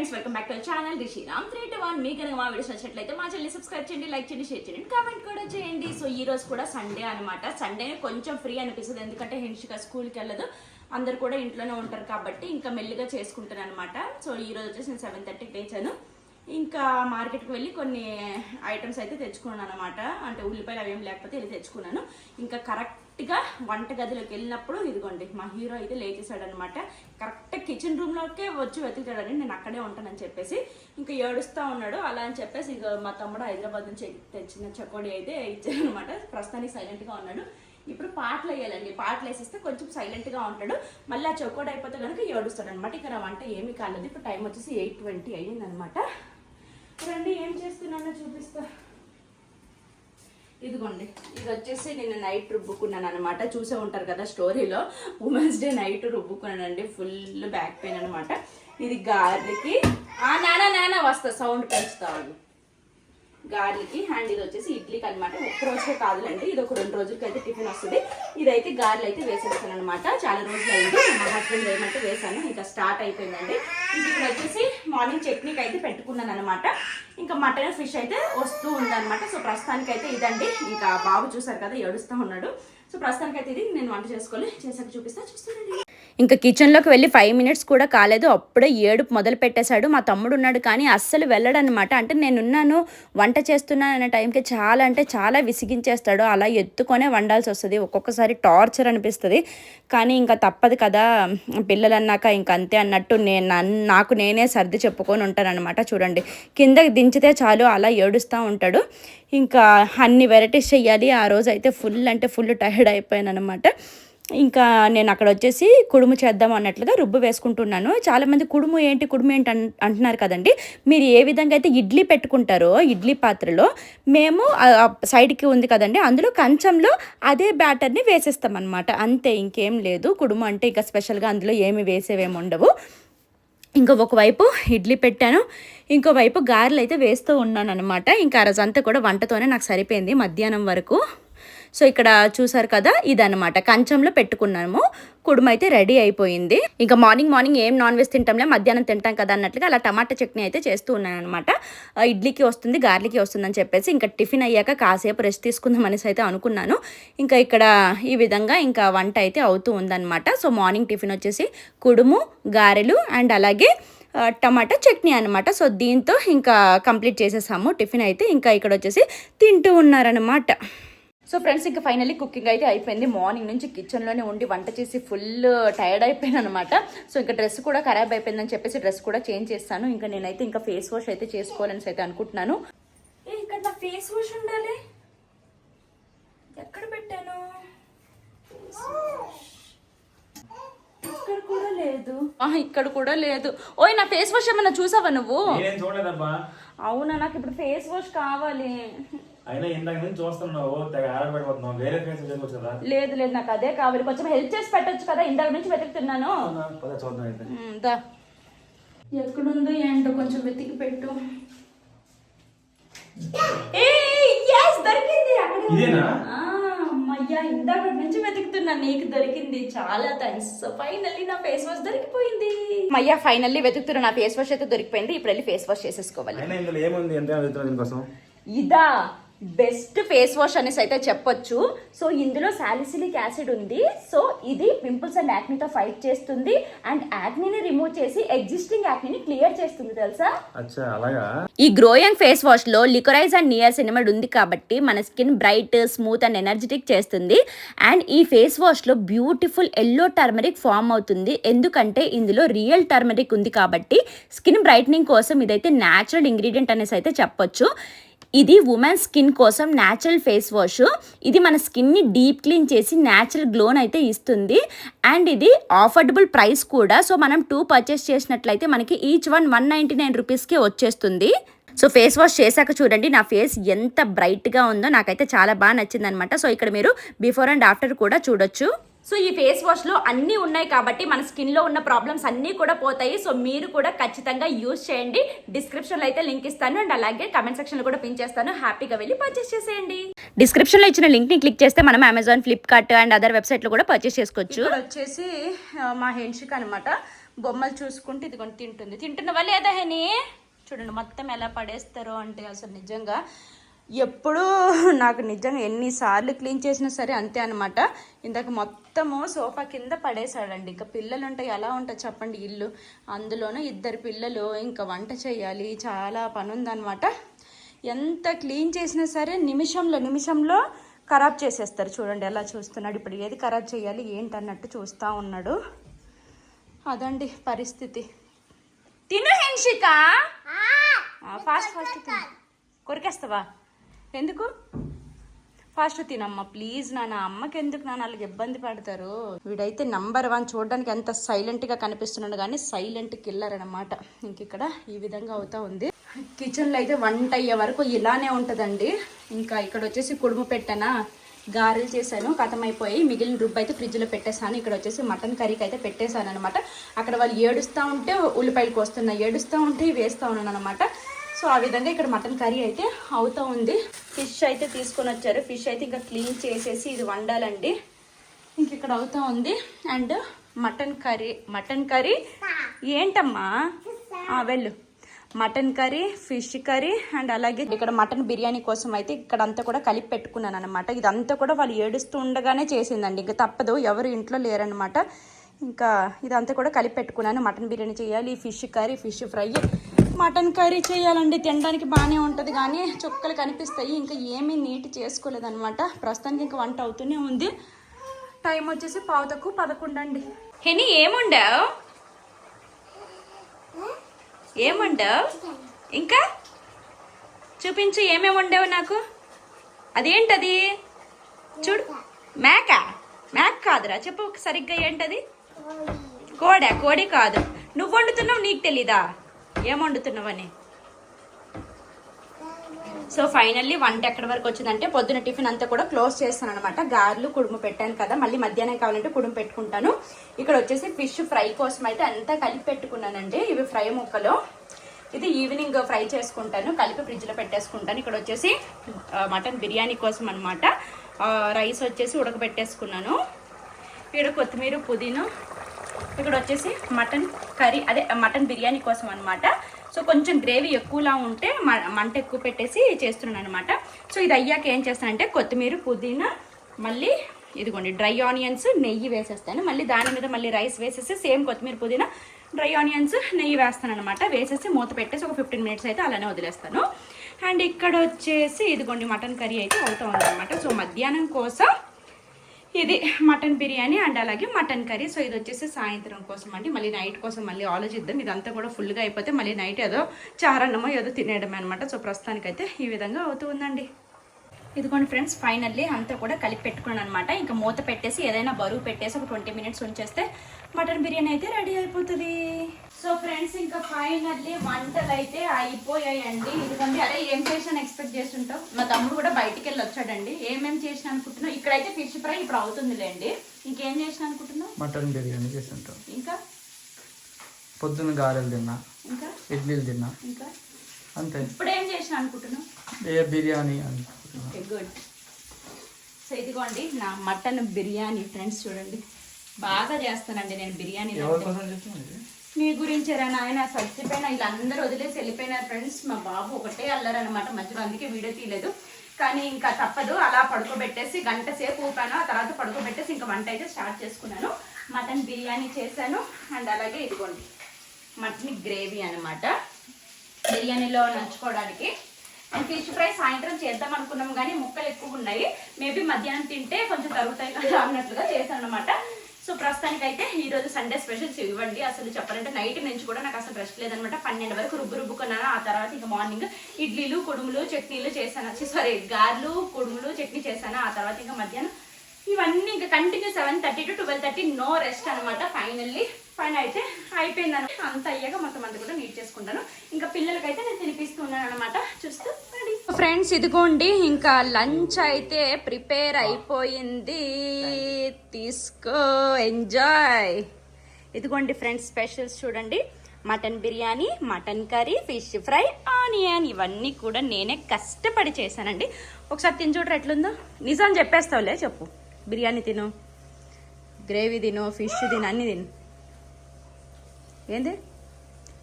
Friends welcome back to channel. Rishi Ram three two one. మీకు కనుక మా videos నచ్చినట్లయితే మా ఛానల్ సబ్స్క్రైబ్ చేయండి లైక్ చేయండి షేర్ చేయండి కామెంట్ కూడా చేయండి. సో ఈ రోజు కూడా సండే అనమాట సండే కొంచెం ఫ్రీ అనిపిస్తుంది ఎందుకంటే హెన్షిక స్కూల్కి వెళ్ళదు. అందరు కూడా ఇంట్లోనే ఉంటారు కాబట్టి ఇంకా మెల్లిగా చేసుకుంటాను అనమాట సో ఈ రోజు వచ్చేసి నేను సెవెన్ థర్టీకి లేచాను. ఇంకా మార్కెట్కి వెళ్ళి కొన్ని ఐటమ్స్ అయితే తెచ్చుకున్నాను అనమాట అంటే ఉల్లిపాయలు అవేం లేకపోతే వెళ్ళి తెచ్చుకున్నాను. ఇంకా కరెక్ట్ వంట గదిలోకి వెళ్ళినప్పుడు ఇదిగోండి మా హీరో అయితే లేచేసాడు అనమాట కరెక్ట్ కిచెన్ రూమ్లోకే వచ్చి వెతుకుతాడని నేను అక్కడే ఉంటానని చెప్పేసి ఇంకా ఏడుస్తూ ఉన్నాడు. అలా అని చెప్పేసి ఇక మా తమ్ముడు హైదరాబాద్ నుంచి తెచ్చిన చకోడి అయితే ఇచ్చాడనమాట. ప్రస్తుతానికి సైలెంట్గా ఉన్నాడు. ఇప్పుడు పాటలు వేయాలండి. పాటలు వేసిస్తే కొంచెం సైలెంట్గా ఉంటాడు. మళ్ళీ ఆ చొక్కోడు అయిపోతే కనుక ఏడుస్తాడు అనమాట ఇక్కడ వంట ఏమీ కాలేదు. ఇప్పుడు టైం వచ్చేసి ఎయిట్ ట్వంటీ అయ్యిందనమాట. రండి ఏం చేస్తున్నానో చూపిస్తా. ఇదిగోండి ఇది వచ్చేసి నేను నైట్ రుబ్బుకున్నాను అనమాట చూసే ఉంటారు కదా స్టోరీలో ఉమెన్స్ డే నైట్ రుబ్బుకున్నానండి ఫుల్ బ్యాక్ పెయిన్ అనమాట ఇది గార్లికి. ఆ నానా నానా వస్తా సౌండ్ పెంచుతాడు గార్లకి అండ్ ఇది వచ్చేసి ఇడ్లీకి అనమాట ఒక్క రోజుకే కాదులండి ఇది ఒక రెండు రోజులకి అయితే టిఫిన్ వస్తుంది. ఇదైతే గార్లు అయితే వేసేస్తాను అనమాట చాలా రోజులు అయింది మా హస్బెండ్ వేయమంటే వేసాను ఇంకా స్టార్ట్ అయిపోయిందండి. ఇంక ఇక్కడ వచ్చేసి మార్నింగ్ చట్నీకి అయితే పెట్టుకున్నాను అనమాట ఇంకా మటన్ ఫిష్ అయితే వస్తూ ఉందన్నమాట. సో ప్రస్తుతానికి అయితే ఇదండి. ఇంకా బాబు చూసారు కదా ఏడుస్తూ ఉన్నాడు. సో ప్రస్తుతానికి అయితే ఇది నేను వంట చేసుకోవాలి. చేసాక చూపిస్తా చూస్తానండి. ఇంకా కిచెన్లోకి వెళ్ళి ఫైవ్ మినిట్స్ కూడా కాలేదు. అప్పుడే ఏడుపు మొదలు పెట్టేశాడు. మా తమ్ముడు ఉన్నాడు కానీ అస్సలు వెళ్ళడనమాట. అంటే నేనున్నాను వంట చేస్తున్నాను అనే టైంకి చాలా అంటే చాలా విసిగించేస్తాడు. అలా ఎత్తుకొనే వండాల్సి వస్తుంది. ఒక్కొక్కసారి టార్చర్ అనిపిస్తుంది. కానీ ఇంకా తప్పదు కదా. పిల్లలు అన్నాక ఇంక అంతే అన్నట్టు నేను నన్ను- నాకు నేనే సర్ది చెప్పుకొని ఉంటానన్నమాట. చూడండి. కిందకి దించితే చాలు. అలా ఏడుస్తూ ఉంటాడు. ఇంకా అన్ని వెరైటీస్ చెయ్యాలి. ఆ రోజు అయితే ఫుల్ అంటే ఫుల్ టైర్డ్ అయిపోయాను అనమాట ఇంకా నేను అక్కడ వచ్చేసి కుడుము చేద్దాం అన్నట్లుగా రుబ్బు వేసుకుంటున్నాను. చాలామంది కుడుము ఏంటి కుడుము ఏంటి అంటున్నారు కదండి. మీరు ఏ విధంగా అయితే ఇడ్లీ పెట్టుకుంటారో ఇడ్లీ పాత్రలో మేము సైడ్కి ఉంది కదండి అందులో కంచంలో అదే బ్యాటర్ని వేసేస్తాం అనమాట అంతే ఇంకేం లేదు. కుడుము అంటే ఇంకా స్పెషల్గా అందులో ఏమి వేసేవేమి ఉండవు. ఇంకా ఒకవైపు ఇడ్లీ పెట్టాను. ఇంకోవైపు గారెలు అయితే వేస్తూ ఉన్నాను అనమాట ఇంకా ఆ రోజంతా కూడా వంటతోనే నాకు సరిపోయింది మధ్యాహ్నం వరకు. సో ఇక్కడ చూసారు కదా ఇదనమాట కంచంలో పెట్టుకున్నాము. కుడుమ అయితే రెడీ అయిపోయింది. ఇంకా మార్నింగ్ మార్నింగ్ ఏం నాన్ వెజ్ తింటాంలే మధ్యాహ్నం తింటాం కదా అన్నట్లుగా అలా టమాటా చట్నీ అయితే చేస్తూ ఉన్నాను అనమాట ఇడ్లీకి వస్తుంది గార్లికి వస్తుందని చెప్పేసి ఇంకా టిఫిన్ అయ్యాక కాసేపు రెస్ట్ తీసుకుందాం అనేసి అయితే అనుకున్నాను. ఇంకా ఇక్కడ ఈ విధంగా ఇంకా వంట అయితే అవుతూ ఉందన్నమాట. సో మార్నింగ్ టిఫిన్ వచ్చేసి కుడుము గారెలు అండ్ అలాగే టమాటా చట్నీ అనమాట సో దీంతో ఇంకా కంప్లీట్ చేసేసాము టిఫిన్ అయితే. ఇంకా ఇక్కడ వచ్చేసి తింటూ ఉన్నారనమాట సో ఫ్రెండ్స్ ఇంకా ఫైనల్లీ కుకింగ్ అయితే అయిపోయింది. మార్నింగ్ నుంచి కిచెన్లోనే ఉండి వంట చేసి ఫుల్ టైర్డ్ అయిపోయాను అనమాట సో ఇంకా డ్రెస్ కూడా ఖరాబ్ అయిపోయిందని చెప్పేసి డ్రెస్ కూడా చేంజ్ చేస్తాను. ఇంకా నేనైతే ఇంకా ఫేస్ వాష్ అయితే చేసుకోవాలని అయితే అనుకుంటున్నాను. ఏ ఇక్కడ నా ఫేస్ వాష్ ఉండాలి. ఎక్కడ పెట్టాను? ఇక్కడ కూడా లేదు. ఆహా, ఇక్కడ కూడా లేదు. ఓయ్ నా ఫేస్ వాష్ ఏమన్నా చూసావా నువ్వు? అవునా నాకు ఇప్పుడు ఫేస్ వాష్ కావాలి. అయినా ఇందాక నుంచి చూస్తున్నావు తెగ ఆడబడిపోతున్నావు వేరే కదా? లేదు లేదు నాకు అదే కావాలి. కొంచెం హెల్ప్ చేసి పెట్టొచ్చు కదా. ఇందాక నుంచి వెతుకుతున్నాను? పద చూద్దాం అయితే. దా. ఎక్కడుందో ఏంటో కొంచెం వెతికి పెట్టు. ఏ yes, దొరికింది. అక్కడే ఉంది. ఇదేనా? ఆ, అమ్మయ్యా ఇందాక నుంచి వెతుకుతున్నా. నీకు దొరికింది. చాలా థ్యాంక్స్ సో ఫైనల్లీ నా ఫేస్ వాష్ దొరికిపోయింది. మయ్యా ఫైనల్లీ వెతుకుతున్నా. నా ఫేస్ వాష్ అయితే దొరికిపోయింది. ఇప్పుడు వెళ్ళి ఫేస్ వాష్ చేసేసుకోవాలి. అయినా ఇందులో ఏముంది? ఎంత వెళ్తున్నా దీనికోసం? ఇదా. బెస్ట్ ఫేస్ వాష్ అనేసి అయితే చెప్పొచ్చు. సో ఇందులో సాలిసిలిక్ యాసిడ్ ఉంది. సో ఇది పింపుల్స్ అండ్ యాక్నీతో ఫైట్ చేస్తుంది. అండ్ యాక్నీని రిమూవ్ చేసి ఎగ్జిస్టింగ్ యాక్నీని క్లియర్ చేస్తుంది తెలుసా? అచ్చా అలాగా? ఈ గ్రోయింగ్ ఫేస్ వాష్లో లికరైజ్ అండ్ నియాసినమడ్ ఉంది కాబట్టి మన skin bright smooth and energetic చేస్తుంది. అండ్ ఈ ఫేస్ వాష్లో బ్యూటిఫుల్ ఎల్లో టర్మరిక్ ఫామ్ అవుతుంది. ఎందుకంటే ఇందులో రియల్ టర్మరిక్ ఉంది కాబట్టి స్కిన్ బ్రైట్నింగ్ కోసం ఇదైతే న్యాచురల్ ఇంగ్రీడియంట్ అనేసి అయితే చెప్పొచ్చు. ఇది ఉమెన్ స్కిన్ కోసం న్యాచురల్ ఫేస్ వాష్ ఇది మన స్కిన్ని డీప్ క్లీన్ చేసి న్యాచురల్ గ్లోన్ అయితే ఇస్తుంది. అండ్ ఇది ఆఫర్డబుల్ ప్రైస్ కూడా. సో మనం టూ పర్చేస్ చేసినట్లయితే మనకి each one one ninety nine రూపీస్కి వచ్చేస్తుంది. సో ఫేస్ వాష్ చేశాక చూడండి నా ఫేస్ ఎంత బ్రైట్గా ఉందో. నాకైతే చాలా బాగా నచ్చిందనమాట సో ఇక్కడ మీరు బిఫోర్ అండ్ ఆఫ్టర్ కూడా చూడొచ్చు. సో ఈ ఫేస్ వాష్లో అన్ని ఉన్నాయి కాబట్టి మన స్కిన్లో ఉన్న ప్రాబ్లమ్స్ అన్ని కూడా పోతాయి. సో మీరు కూడా ఖచ్చితంగా యూజ్ చేయండి. డిస్క్రిప్షన్లో అయితే లింక్ ఇస్తాను. అండ్ అలాగే కమెంట్ సెక్షన్లో కూడా పిన్ చేస్తాను. హ్యాపీగా వెళ్ళి పర్చేస్ చేసేయండి. డిస్క్రిప్షన్లో ఇచ్చిన లింక్ని క్లిక్ చేస్తే మనం అమెజాన్ ఫ్లిప్కార్ట్ అండ్ అదర్ వెబ్సైట్లో కూడా పర్చేస్ చేసుకోవచ్చు. ఇక్కడ వచ్చేసి మా హెన్షిక్ అనమాట బొమ్మలు చూసుకుంటూ ఇది కొని తింటుంది తింటున్నవా లేదా హెని చూడండి మొత్తం ఎలా పడేస్తారో అంటే అసలు నిజంగా ఎప్పుడూ నాకు నిజంగా ఎన్నిసార్లు క్లీన్ చేసినా సరే అంతే అనమాట ఇందాక మొత్తము సోఫా కింద పడేశాడండి. ఇంకా పిల్లలు ఉంటే ఎలా ఉంటుంది చెప్పండి ఇల్లు? అందులోనూ ఇద్దరు పిల్లలు ఇంకా వంట చేయాలి చాలా పని ఉందన్నమాట ఎంత క్లీన్ చేసినా సరే నిమిషంలో నిమిషంలో ఖరాబ్ చేసేస్తారు. చూడండి ఎలా చూస్తున్నాడు. ఇప్పుడు ఏది ఖరాబ్ చేయాలి ఏంటన్నట్టు చూస్తూ ఉన్నాడు. అదండి పరిస్థితి. తిను హెన్షిక! Fast fast కొరికేస్తావా? ఎందుకు? ఫాస్ట్ తినమ్మ ప్లీజ్ నాన్న. అమ్మకి ఎందుకు నాన్న వాళ్ళకి ఇబ్బంది పడతారు? వీడైతే నంబర్ వన్ చూడడానికి ఎంత సైలెంట్గా కనిపిస్తున్నాడు కానీ సైలెంట్ కిల్లర్ అనమాట ఇంక ఇక్కడ ఈ విధంగా అవుతా ఉంది. కిచెన్లో అయితే వంట అయ్యే వరకు ఇలానే ఉంటుందండి. ఇంకా ఇక్కడ వచ్చేసి కుడుము పెట్టానా గారెలు చేశాను కథమైపోయి మిగిలిన రుబ్బు అయితే ఫ్రిడ్జ్లో పెట్టేశాను. ఇక్కడ వచ్చేసి మటన్ కర్రీకి అయితే పెట్టేశాను అనమాట అక్కడ వాళ్ళు ఏడుస్తూ ఉంటే ఉల్లిపాయలు కోస్తున్నా ఏడుస్తూ ఉంటే వేస్తూ ఉన్నాను అనమాట సో ఆ విధంగా ఇక్కడ మటన్ కర్రీ అయితే అవుతూ ఉంది. ఫిష్ అయితే తీసుకొని వచ్చారు. ఫిష్ అయితే ఇంకా క్లీన్ చేసేసి ఇది వండాలండి. ఇంక ఇక్కడ అవుతా ఉంది. And mutton curry. Mutton curry ఏంటమ్మా? ఆ, వెళ్ళు. Mutton curry fish curry and అలాగే ఇక్కడ మటన్ బిర్యానీ కోసం అయితే ఇక్కడ అంతా కూడా కలిపి పెట్టుకున్నాను అనమాట ఇదంతా కూడా వాళ్ళు ఏడుస్తూ ఉండగానే చేసిందండి. ఇంకా తప్పదు. ఎవరు ఇంట్లో లేరనమాట ఇంకా ఇదంతా కూడా కలిపి పెట్టుకున్నాను. మటన్ బిర్యానీ చేయాలి fish curry fish fry. Mutton curry చేయాలండి. తినడానికి బాగానే ఉంటుంది కానీ చుక్కలు కనిపిస్తాయి. ఇంకా ఏమీ నీట్ చేసుకోలేదనమాట ప్రస్తుతానికి ఇంకా వంట అవుతూనే ఉంది. టైం వచ్చేసి పావుతకు పదకొండండి. పదకొండు అండి హెని ఏముండవు? ఏముండవు? ఇంకా? చూపించు ఏమేమి వండావు నాకు? అదేంటది? చూడు. మేక. మేక కాదురా. చెప్పు సరిగ్గా ఏంటది? కోడా. కోడి కాదు. నువ్వు వండుతున్నావు నీకు తెలీదా? ఏం వండుతున్నావని? సో ఫైనల్లీ వంట ఎక్కడి వరకు వచ్చిందంటే పొద్దున టిఫిన్ అంతా కూడా క్లోజ్ చేస్తాను అనమాట గారెలు కుడుము పెట్టాను కదా మళ్ళీ మధ్యాహ్నం కావాలంటే కుడుము పెట్టుకుంటాను. ఇక్కడ వచ్చేసి ఫిష్ ఫ్రై కోసం అయితే అంతా కలిపి పెట్టుకున్నానండి. ఇవి ఫ్రై ముక్కలు. ఇది ఈవినింగ్ ఫ్రై చేసుకుంటాను. కలిపి ఫ్రిడ్జ్లో పెట్టేసుకుంటాను. ఇక్కడ వచ్చేసి మటన్ బిర్యానీ కోసం అనమాట రైస్ వచ్చేసి ఉడకబెట్టేసుకున్నాను. ఇక్కడ కొత్తిమీర పుదీనా ఇక్కడ వచ్చేసి మటన్ కర్రీ అదే మటన్ బిర్యానీ కోసం అనమాట సో కొంచెం గ్రేవీ ఎక్కువలా ఉంటే మ- మంట ఎక్కువ పెట్టేసి చేస్తున్నాను అనమాట సో ఇది అయ్యాక ఏం చేస్తానంటే కొత్తిమీర పుదీనా మళ్ళీ ఇదిగోండి డ్రై ఆనియన్స్ నెయ్యి వేసేస్తాను. మళ్ళీ దాని మీద మళ్ళీ రైస్ వేసేసి సేమ్ కొత్తిమీర పుదీనా డ్రై ఆనియన్స్ నెయ్యి వేస్తాను అనమాట వేసేసి మూత పెట్టేసి ఒక ఫిఫ్టీన్ మినిట్స్ అయితే అలానే వదిలేస్తాను. అండ్ ఇక్కడ వచ్చేసి ఇదిగోండి మటన్ కర్రీ అయితే అవుతా ఉందన్నమాట సో మధ్యాహ్నం కోసం ఇది మటన్ బిర్యానీ అండ్ అలాగే మటన్ కర్రీ. సో ఇది వచ్చేసి సాయంత్రం కోసం అండి. మళ్ళీ నైట్ కోసం మళ్ళీ ఆలోచిద్దాం. ఇదంతా కూడా ఫుల్గా అయిపోతే మళ్ళీ నైట్ ఏదో చారన్నమో ఏదో తినేయడమే అనమాట సో ప్రస్తుతానికైతే ఈ విధంగా అవుతూ ఉందండి. ఇదిగోండి ఫ్రెండ్స్ ఫైనల్లీ అంతా కూడా కలిపి పెట్టుకున్నాను అనమాట ఇంకా మూత పెట్టేసి ఏదైనా బరువు పెట్టేసి ఒక ట్వంటీ మినిట్స్ ఉంచేస్తే మటన్ బిర్యానీ అయితే రెడీ అయిపోతుంది. సో ఫ్రెండ్స్ ఇంకా ఫైనల్లీ వంటలు అయితే అయిపోయాయండి. ఇదిగోండి అరే ఏం చేసాను ఎక్స్పెక్ట్ చేస్తుంటావు? మా తమ్ముడు కూడా బయటికి వెళ్ళి వచ్చాడండి. ఏమేం చేసిన అనుకుంటున్నావు? ఇక్కడైతే ఫిష్ ఫ్రై ఇప్పుడు అవుతుందిలేండి. ఇంకేం చేసిన అనుకుంటున్నావు? మటన్ బిర్యానీ చేసి ఉంటాం ఇంకా? పొద్దున్న గారెలు తిన్నా. ఇంకా? ఇడ్లీలు తిన్నా. ఇంకా? అంతే. ఇప్పుడు ఏం చేసిన అనుకుంటున్నావు? ఏ బిర్యానీ అనుకుంటున్నా ఓకే గుడ్ సో ఇదిగోండి నా మటన్ బిర్యానీ. ఫ్రెండ్స్ చూడండి. బాగా చేస్తానండి నేను బిర్యానీ? మీ గురించేరా నాయన చచ్చిపోయిన వీళ్ళందరూ వదిలేసి వెళ్ళిపోయినారు ఫ్రెండ్స్ మా బాబు ఒకటే అల్లరనమాట మధ్యలో అందుకే వీడియో తీయలేదు. కానీ ఇంకా తప్పదు అలా పడుకోబెట్టేసి గంట సేపు ఊపాను. ఆ తర్వాత పడుకోబెట్టేసి ఇంకా వంట అయితే స్టార్ట్ చేసుకున్నాను. మటన్ బిర్యానీ చేశాను. అండ్ అలాగే ఇదిగోండి మటన్ గ్రేవీ అన్నమాట. బిర్యానీలో నంచుకోవడానికి ఫిష్ ఫ్రై సాయంత్రం చేద్దాం అనుకున్నాం కానీ ముక్కలు ఎక్కువ ఉన్నాయి. మేబీ మధ్యాహ్నం తింటే కొంచెం తరుగుతాయి కదా అన్నట్లుగా చేశాను అనమాట సో ప్రస్తుతానికి అయితే ఈ రోజు సండే స్పెషల్స్ ఇవ్వండి. అసలు చెప్పాలంటే నైట్ నుంచి కూడా నాకు అసలు రెస్ట్ లేదనమాట పన్నెండు వరకు రుబ్బు రుబ్బుకున్నాను. ఆ తర్వాత ఇంకా మార్నింగ్ ఇడ్లీలు కుడుములు చట్నీలు చేశాను. సారీ గారెలు కుడుములు చట్నీ చేశాను. ఆ తర్వాత ఇంకా మధ్యాహ్నం ఇవన్నీ ఇంకా continue seven thirty to twelve thirty no rest అనమాట ఫైనల్లీ పని అయితే అయిపోయిందని అంత అయ్యాక మొత్తం అంతా కూడా నీట్ చేసుకుంటాను. ఇంకా పిల్లలకైతే నేను తినిపిస్తున్నాను అనమాట చూస్తూ ఫ్రెండ్స్ ఇదిగోండి ఇంకా లంచ్ అయితే ప్రిపేర్ అయిపోయింది. తీసుకో ఎంజాయ్. ఇదిగోండి ఫ్రెండ్స్ స్పెషల్స్ చూడండి. Mutton biryani mutton curry fish fry onion ఇవన్నీ కూడా నేనే కష్టపడి చేశానండి. ఒకసారి తిని చూడరు ఎట్లుందో? నిజం చెప్పేస్తావులే చెప్పు. బిర్యానీ తిను. గ్రేవీ తిను ఫిష్ తిను అన్ని తిను. ఏంది?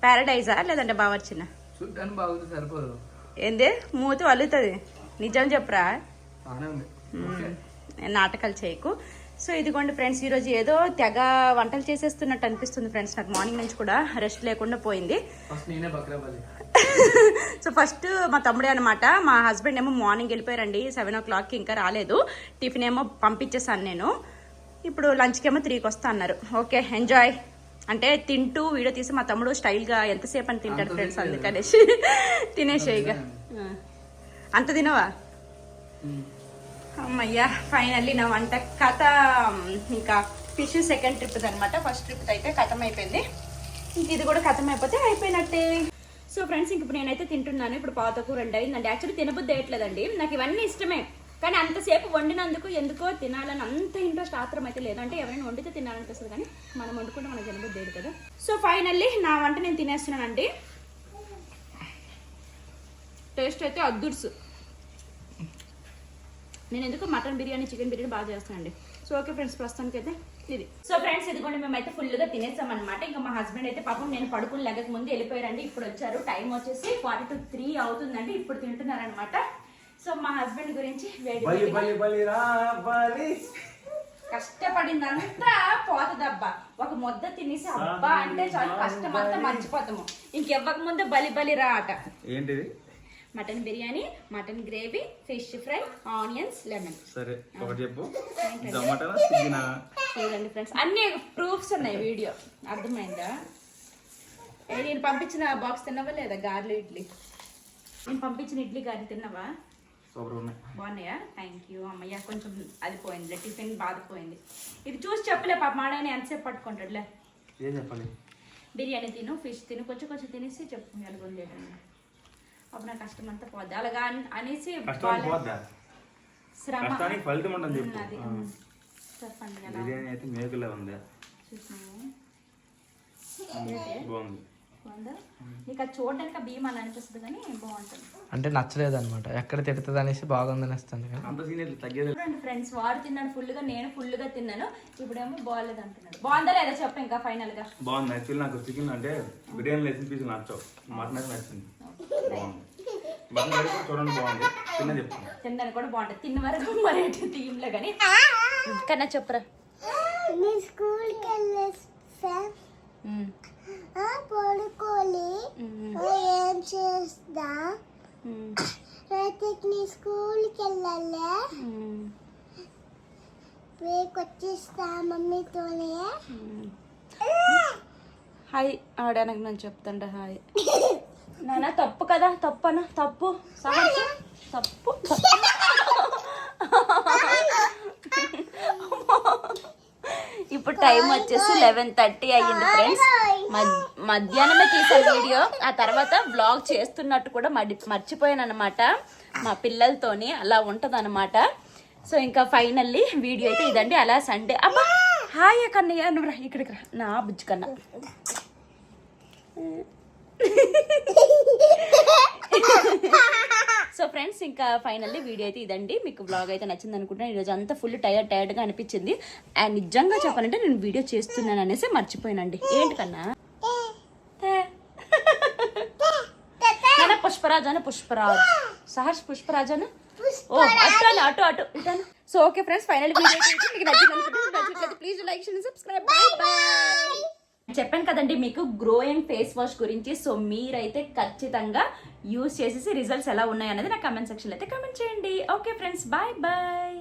ప్యారడైజా లేదంటే బావర్చిన? బాగుంది సరిపోదు. ఏంది? మూతి వలుతుంది. నిజం చెప్పరా? నాటకాలు చేయకు. సో ఇదిగోండి ఫ్రెండ్స్ ఈరోజు ఏదో తెగ వంటలు చేసేస్తున్నట్టు అనిపిస్తుంది ఫ్రెండ్స్ నాకు మార్నింగ్ నుంచి కూడా. రెస్ట్ లేకుండా పోయింది. సో ఫస్ట్ మా తమ్ముడే అనమాట మా హస్బెండ్ ఏమో మార్నింగ్ వెళ్ళిపోయారండి. సెవెన్ ఓ క్లాక్కి ఇంకా రాలేదు. టిఫిన్ ఏమో పంపించేసాను నేను. ఇప్పుడు లంచ్కి ఏమో త్రీకి వస్తా అన్నారు. ఓకే ఎంజాయ్ అంటే తింటూ వీడియో తీసి మా తమ్ముడు స్టైల్గా ఎంతసేపు అని తింటాడు ఫ్రెండ్స్ అందుకనేసి తినేసే ఇక. అంత తినవా? అమ్మయ్యా ఫైనల్లీ నా వంట కథ. ఇంకా ఫిష్ సెకండ్ ట్రిప్ అనమాట ఫస్ట్ ట్రిప్ అయితే కథం అయిపోయింది ఇంక ఇది కూడా కథం అయిపోతే అయిపోయినట్టే. సో ఫ్రెండ్స్ ఇంక ఇప్పుడు నేనైతే తింటున్నాను. ఇప్పుడు పాతకు రెండు అయిందండి. యాక్చువల్లీ తినబుద్ధి వేయట్లేదండి నాకు ఇవన్నీ ఇష్టమే. కానీ అంతసేపు వండినందుకు ఎందుకో తినాలని అంత ఇంట్రెస్ట్ ఆత్రం అయితే లేదు అంటే ఎవరైనా వండితే తినాలనిపిస్తుంది కానీ మనం వండుకుంటే మనకు తినబుద్ధి లేదు కదా. సో ఫైనల్లీ నా వంట నేను తినేస్తున్నానండి. టేస్ట్ అయితే అద్దుర్సు. నేను ఎందుకు మటన్ బిర్యానీ చికెన్ బిర్యానీ బాగా చేస్తానండి. సో ఓకే ఫ్రెండ్స్ ప్రస్తుతానికి అయితే ఇది. సో ఫ్రెండ్స్ ఇదిగోండి మేమైతే ఫుల్గా తినేసాం అనమాట ఇంకా మా హస్బెండ్ అయితే పాపం నేను పడుకుని లెగక ముందు వెళ్ళిపోయారండి. ఇప్పుడు వచ్చారు. టైం వచ్చేసి ఫార్టీ టు త్రీ అవుతుందండి. ఇప్పుడు తింటున్నారనమాట సో మా హస్బెండ్ గురించి వేడి బలి వేడిగా బలి బలి రా బలి. కష్టపడిందంతా పోతదబ్బా. ఒక ముద్ద తినేసి అబ్బా అంటే చాలు కష్టం అంతా మర్చిపోతాము. ఇంకెవ్వక ముందు బలి బలి రా ఆట ఏంటిది? Mutton biryani mutton gravy fish fry onions lemon. సరే ఒకటి చెప్పు. టమాటా చికెనా? చూడండి ఫ్రెండ్స్ అన్ని ప్రూఫ్స్ ఉన్నాయి వీడియో. అర్థమైందా? నేను పంపించిన బాక్స్ తిన్నావా లేదా? గార్లు ఇడ్లీ. నేను పంపించిన ఇడ్లీ గారి తిన్నావా? బాగున్నాయా? థ్యాంక్ యూ అమ్మయ్య. కొంచెం అది పోయింది టిఫిన్ బాధపోయింది. ఇది చూసి చెప్పలే పాప మాడని ఎంతసేపు పట్టుకుంటాడులే. ఏం చెప్పాలి? బిర్యానీ తిను ఫిష్ తిను కొంచెం కొంచెం తినేసి చెప్పు ఎలాగుంది. అప్పుడు నా కష్టం అంతా పోద్ది? అలాగా అన్- అనేసి శ్రమ ఫలితం ఉంటుంది. చెప్పండి కదా. బిర్యానీ అయితే మేకులే ఉంది. బాగుంది. బాగుందా? నీకు అది చూడడానికి ఆ బియ్యం అలా అనిపిస్తుంది కానీ బాగుంటుంది. అంటే నచ్చలేదు అనమాట ఎక్కడ తిడుతుంది అనేసి బాగుందని వస్తుంది ఫ్రెండ్స్ వాడు తిన్నాడు ఫుల్గా నేను ఫుల్గా తిన్నాను. ఇప్పుడేమో బాగాలేదు అంటున్నాడు. బాగుందా లేదా చెప్పు ఇంకా ఫైనల్గా బాగుంది. యాక్చువల్లీ నాకు చికెన్ అంటే బిర్యానీ నచ్చవు. మటన్ నచ్చింది. బాగుంది బంగారు చూడండి బాగుంది చిన్న చెప్తాను తిన్నది కూడా బాగుంటుంది తిన్న వరకు మరి ఎటు కానీ కన్నా చెప్పరా నేను స్కూల్కి వెళ్ళేస్తా ఆ, పడుకోని ఏం చేస్తా రైతుకి నీ స్కూల్కి వెళ్ళాలి రేపు వచ్చేస్తా మమ్మీతోనే హాయ్ ఆడనకు నేను చెప్తాండ హాయ్. నానా తప్పు కదా తప్పు? అన్న తప్పు? సహజ తప్పు. ఇప్పుడు టైం వచ్చేసి లెవెన్ థర్టీ అయ్యింది ఫ్రెండ్స్ మధ్యాహ్నమే తీసాను వీడియో ఆ తర్వాత బ్లాగ్ చేస్తున్నట్టు కూడా మర్చిపోయాను అనమాట మా పిల్లలతోని అలా ఉంటది సో ఇంకా ఫైనల్లీ వీడియో అయితే ఇదండి. అలా సండే అబ్బా హాయ్ కన్నయ్య నువ్వు రా ఇక్కడికి రా. నా బుజ్జి కన్నా. సో ఫ్రెండ్స్ ఇంకా ఫైనల్లీ వీడియో అయితే ఇదండి. మీకు బ్లాగ్ అయితే నచ్చింది అనుకుంటున్నాను ఈరోజు అంతా ఫుల్ టైర్డ్ టైర్డ్గా అనిపించింది. అండ్ నిజంగా చెప్పాలంటే నేను వీడియో చేస్తున్నాను అనేసి మర్చిపోయానండి. ఏంటి కన్నా? తే. పుష్పరాజ్ అని సహర్ష్ పుష్పరాజ్ అని ఓ అటు అను, అటు అటు ఇటాను so okay friends final video మీకు నచ్చింది అనుకుంటున్నాను ప్లీజ్ లైక్ చేయండి సబ్స్క్రైబ్ చెప్పాను కదండి మీకు గ్రోయింగ్ ఫేస్ వాష్ గురించి. సో మీరైతే ఖచ్చితంగా యూస్ చేసేసి రిజల్ట్స్ ఎలా ఉన్నాయనేది నా కమెంట్ సెక్షన్లో అయితే కమెంట్ చేయండి. Okay friends bye bye